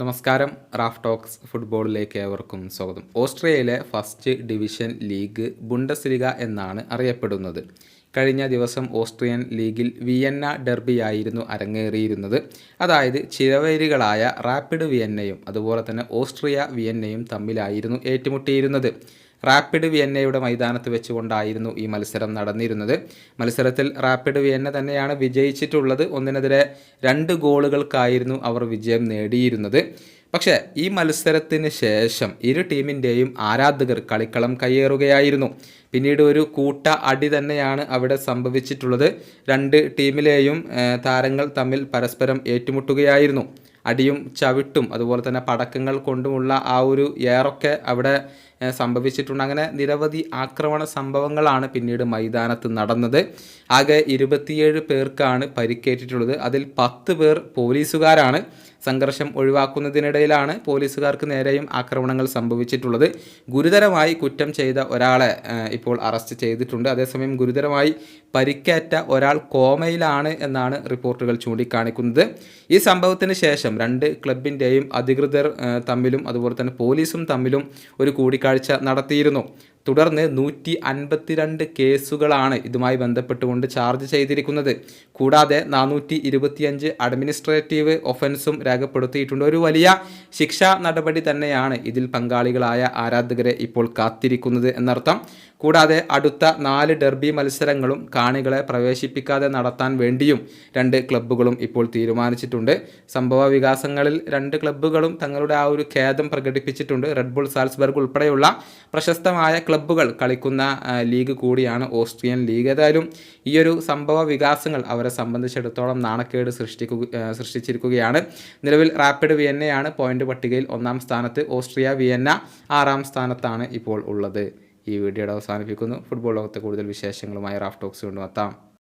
നമസ്കാരം Raf talks ഫുട്ബോളിലേക്ക് ഏവർക്കും സ്വാഗതം. ഓസ്ട്രേലിയയിലെ ഫസ്റ്റ് ഡിവിഷൻ ലീഗ് ബുണ്ടസ്ലിഗ എന്നാണ് അറിയപ്പെടുന്നത്. കഴിഞ്ഞ ദിവസം ഓസ്ട്രിയൻ ലീഗിൽ വിയന്ന ഡെർബിയായിരുന്നു അരങ്ങേറിയിരുന്നത്. അതായത് ചിരവൈരികളായ റാപ്പിഡ് വിയന്നയും അതുപോലെ തന്നെ ഓസ്ട്രിയ വിയന്നയും തമ്മിലായിരുന്നു ഏറ്റുമുട്ടിയിരുന്നത്. റാപ്പിഡ് വിയന്നയുടെ മൈതാനത്ത് വെച്ചുകൊണ്ടായിരുന്നു ഈ മത്സരം നടന്നിരുന്നത്. മത്സരത്തിൽ റാപ്പിഡ് വിയന്ന തന്നെയാണ് വിജയിച്ചിട്ടുള്ളത്. ഒന്നിനെതിരെ രണ്ട് ഗോളുകൾക്കായിരുന്നു അവർ വിജയം നേടിയിരുന്നത്. പക്ഷേ ഈ മത്സരത്തിന് ശേഷം ഇരു ടീമിന്റെയും ആരാധകർ കളിക്കളം കയ്യേറുകയായിരുന്നു. പിന്നീട് ഒരു കൂട്ട അടി തന്നെയാണ് അവിടെ സംഭവിച്ചിട്ടുള്ളത്. രണ്ട് ടീമിലെയും താരങ്ങൾ തമ്മിൽ പരസ്പരം ഏറ്റുമുട്ടുകയായിരുന്നു. അടിയും ചവിട്ടും അതുപോലെ തന്നെ പടക്കങ്ങൾ കൊണ്ടുമുള്ള ആ ഒരു ഏറൊക്കെ അവിടെ സംഭവിച്ചിട്ടുണ്ട്. അങ്ങനെ നിരവധി ആക്രമണ സംഭവങ്ങളാണ് പിന്നീട് മൈതാനത്ത് നടന്നത്. ആകെ ഇരുപത്തിയേഴ് പേർക്കാണ് പരിക്കേറ്റിട്ടുള്ളത്. അതിൽ പത്ത് പേർ പോലീസുകാരാണ് സംഘർഷം ഒഴിവാക്കുന്നതിനിടയിലാണ് പോലീസുകാർക്ക് നേരെയും ആക്രമണങ്ങൾ സംഭവിച്ചിട്ടുള്ളത്. ഗുരുതരമായി കുറ്റം ചെയ്ത ഒരാളെ ഇപ്പോൾ അറസ്റ്റ് ചെയ്തിട്ടുണ്ട്. അതേസമയം ഗുരുതരമായി പരിക്കേറ്റ ഒരാൾ കോമയിലാണ് എന്നാണ് റിപ്പോർട്ടുകൾ ചൂണ്ടിക്കാണിക്കുന്നത്. ഈ സംഭവത്തിന് ശേഷം രണ്ട് ക്ലബിന്റെയും അധികൃതർ തമ്മിലും അതുപോലെ തന്നെ പോലീസും തമ്മിലും ഒരു കൂടിക്കാഴ്ച നടത്തിയിരുന്നു തുടർന്ന് നൂറ്റി അൻപത്തിരണ്ട് കേസുകളാണ് ഇതുമായി ബന്ധപ്പെട്ടുകൊണ്ട് ചാർജ് ചെയ്തിരിക്കുന്നത്. കൂടാതെ നാനൂറ്റി ഇരുപത്തിയഞ്ച് അഡ്മിനിസ്ട്രേറ്റീവ് ഒഫൻസും രേഖപ്പെടുത്തിയിട്ടുണ്ട്. ഒരു വലിയ ശിക്ഷാ നടപടി തന്നെയാണ് ഇതിൽ പങ്കാളികളായ ആരാധകരെ ഇപ്പോൾ കാത്തിരിക്കുന്നത് എന്നർത്ഥം. കൂടാതെ അടുത്ത നാല് ഡെർബി മത്സരങ്ങളും കാണികളെ പ്രവേശിപ്പിക്കാതെ നടത്താൻ വേണ്ടിയും രണ്ട് ക്ലബ്ബുകളും ഇപ്പോൾ തീരുമാനിച്ചിട്ടുണ്ട്. സംഭവ വികാസങ്ങളിൽ രണ്ട് ക്ലബ്ബുകളും തങ്ങളുടെ ആ ഒരു ഖേദം പ്രകടിപ്പിച്ചിട്ടുണ്ട്. റെഡ് ബുൾ സാൽസ്ബർഗ് ഉൾപ്പെടെയുള്ള പ്രശസ്തമായ ക്ലബ്ബുകൾ കളിക്കുന്ന ലീഗ് കൂടിയാണ് ഓസ്ട്രിയൻ ലീഗ്. ഏതായാലും ഈ ഒരു സംഭവ വികാസങ്ങൾ അവരെ സംബന്ധിച്ചിടത്തോളം നാണക്കേട് സൃഷ്ടിക്കുക സൃഷ്ടിച്ചിരിക്കുകയാണ്. നിലവിൽ റാപ്പിഡ് വിയന്നയാണ് പോയിന്റ് പട്ടികയിൽ ഒന്നാം സ്ഥാനത്ത്. ഓസ്ട്രിയ വിയന്ന ആറാം സ്ഥാനത്താണ് ഇപ്പോൾ ഉള്ളത്. ഈ വീഡിയോയുടെ അവസാനിപ്പിക്കുന്നു. ഫുട്ബോൾ ലോകത്തെ കൂടുതൽ വിശേഷങ്ങളുമായി റാഫ് ടോക്സ് കൊണ്ടുവെത്താം.